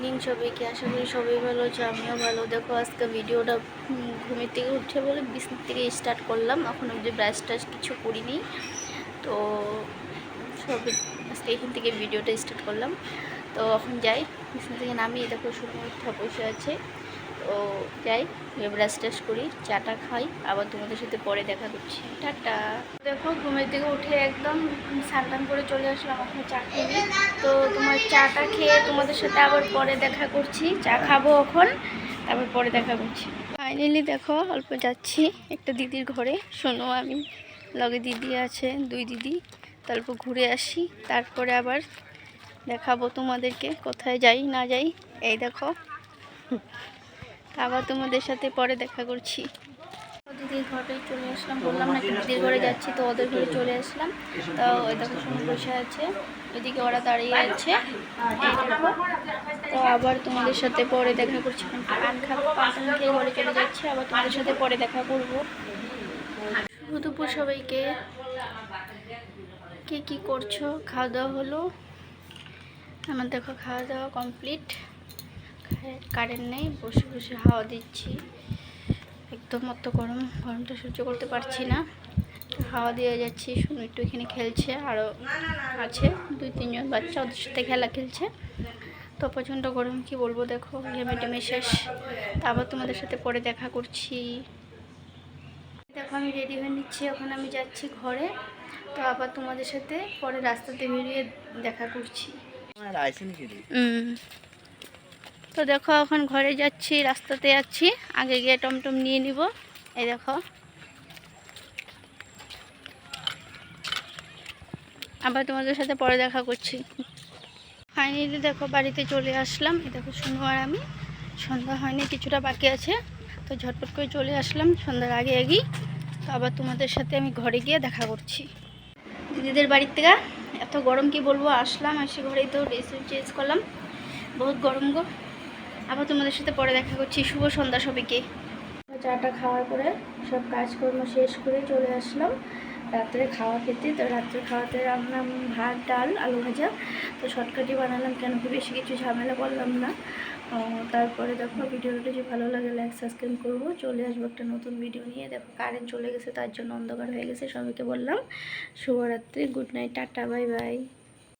Morning সবাইকে, আশা করি সবাই ভালো আছে, আমিও ভালো। দেখো, আজকে ভিডিওটা ঘুমের থেকে উঠে বলে বিছনার থেকে স্টার্ট করলাম। এখন অবধি ব্রাশ টাশ কিছু করিনি। তো সবে, আজকে এখান থেকে ভিডিওটা স্টার্ট করলাম। তো এখন যাই, বিছনা থেকে নামিয়ে দেখো উঠা বসে আছে। তো যাই ব্রাশ টাশ করি, চাটা খাই, আবার তোমাদের সাথে পরে দেখা করছি। টাটা। দেখো, ঘুমের থেকে উঠে একদম স্নান করে চলে আসলাম এখন চা খেয়ে তো তোমার চাটা খেয়ে তোমাদের সাথে আবার পরে দেখা করছি। চা খাব এখন, তারপর পরে দেখা করছি। ফাইনালি দেখো, অল্প যাচ্ছি একটা দিদির ঘরে। শোনো, আমি লগে দিদি আছে, দুই দিদি। তারপর ঘুরে আসি, তারপরে আবার দেখাবো তোমাদেরকে, কোথায় যাই, না যাই। এই দেখো। আবার তোমাদের সাথে পরে দেখা করছি। দিদির ঘরে চলে আসলাম। বললাম না দিদির ঘরে যাচ্ছি, তো ওদের ঘরে চলে আসলাম। তো ওই দেখো শুনে বসে আছে। ওইদিকে ওরা দাঁড়িয়ে আছে। তো আবার তোমাদের সাথে পরে দেখা করছি। ঘরে চলে যাচ্ছি। আবার তোমাদের সাথে পরে দেখা করব। দুপুর সবাইকে। কে কি করছ? খাওয়া দাওয়া হলো? আমার দেখো খাওয়া দাওয়া কমপ্লিট কারেন্ট নেই, বসে বসে হাওয়া দিচ্ছি। একদম অত গরম, গরমটা সহ্য করতে পারছি না। হাওয়া দিয়ে যাচ্ছি শুনে একটু এখানে খেলছে আরও আছে, দুই তিনজন বাচ্চা ওদের সাথে খেলা খেলছে। তো প্রচণ্ড গরম, কি বলব দেখো ঘেমে টেমে শেষ আবার তোমাদের সাথে পরে দেখা করছি। দেখো, আমি রেডি হয়ে নিচ্ছি, এখন আমি যাচ্ছি ঘরে। তো আবার তোমাদের সাথে পরে রাস্তাতে বেরিয়ে দেখা করছি। তো দেখো, এখন ঘরে যাচ্ছি, রাস্তাতে যাচ্ছি আগে গিয়ে টমটম নিয়ে নিব। এই দেখো। আবার তোমাদের সাথে পরে দেখা করছি। ফাইনালি দেখো, বাড়িতে চলে আসলাম। এই দেখো আর আমি। সন্ধ্যা হয়নি, কিছুটা বাকি আছে। তো ঝটপট করে চলে আসলাম, সন্ধ্যার আগে আগেই। তো আবার তোমাদের সাথে আমি ঘরে গিয়ে দেখা করছি। দিদিদের বাড়ির থেকে। এত গরম কি বলব? আসলাম, এসে ঘরেই তো ড্রেস চেঞ্জ করলাম। বহুত গরম গো। আবার তোমাদের সাথে পরে দেখা করছি। শুভ সন্ধ্যা সবাইকে। চাটা খাওয়ার পরে সব কাজকর্ম শেষ করে চলে আসলাম। রাত্রে খাওয়া খেতে, তো রাত্রে খাওয়াতে রান্নাম ভাত, ডাল, আলু ভাজা। তো শর্টকাটই বানালাম কেন কি বেশি কিছু ঝামেলা করলাম না। তারপরে দেখো ভিডিওটা যদি ভালো লাগে লাইক সাবস্ক্রাইব করব। চলে আসব একটা নতুন ভিডিও নিয়ে। দেখো কারেন্ট চলে গেছে, তার জন্য অন্ধকার হয়ে গেছে, সবাইকে বললাম। শুভরাত্রি good night tata bye bye